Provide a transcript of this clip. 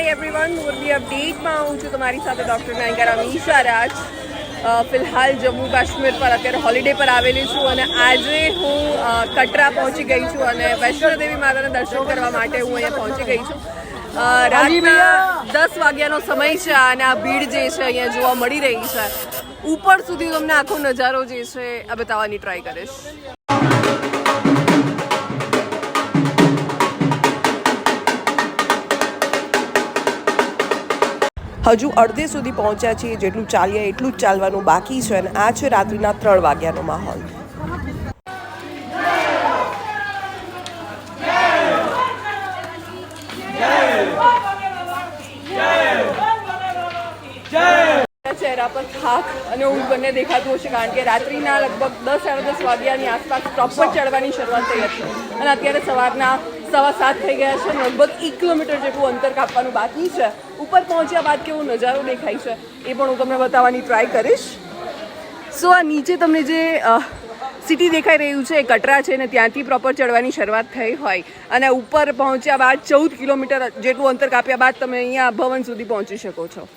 Hi everyone Morbi અપડેટમાં હું છું તમારી સાથે ડૉક્ટર નાયકર અમીશા રાજ ફિલહાલ જમ્મુ કાશ્મીર પર અત્યારે હોલિડે પર આવેલી છું અને આજે હું કટરા પહોંચી ગઈ છું અને વૈષ્ણોદેવી માતાના દર્શન કરવા માટે હું અહીંયા પહોંચી ગઈ છું રાતના દસ વાગ્યાનો સમય છે અને આ ભીડ જે છે અહીંયા જોવા મળી રહી છે ઉપર સુધી તમને આખો નજારો જે છે આ બતાવવાની ટ્રાય કરીશ હજુ અડધે સુધી પહોંચ્યા છીએ, જેટલું ચાલીએ એટલું જ ચાલવાનું બાકી છે અને આ છે રાત્રિના ત્રણ વાગ્યાનો માહોલ. ચહેરા પર થાક અને ઊંઘ બંને દેખાતું હશે, કારણ કે રાત્રિના લગભગ દસ સાડા દસ વાગ્યાની આસપાસ પ્રોપર ચડવાની શરૂઆત થઈ હતી. અને અત્યારે સવારના સવા સાત થઈ ગયા છે. લગભગ એક કિલોમીટર જેટલું અંતર કાપવાનું બાકી છે. ઉપર પહોંચ્યા બાદ કેવો નજારો દેખાય છે એ પણ હું તમને બતાવવાની ટ્રાય કરીશ. સો આ નીચે તમને જે સિટી દેખાઈ રહ્યું છે એ કટરા છે ને ત્યાંથી પ્રોપર ચડવાની શરૂઆત થઈ હોય. અને ઉપર પહોંચ્યા બાદ ચૌદ કિલોમીટર જેટલું અંતર કાપ્યા બાદ તમે અહીંયા ભવન સુધી પહોંચી શકો છો.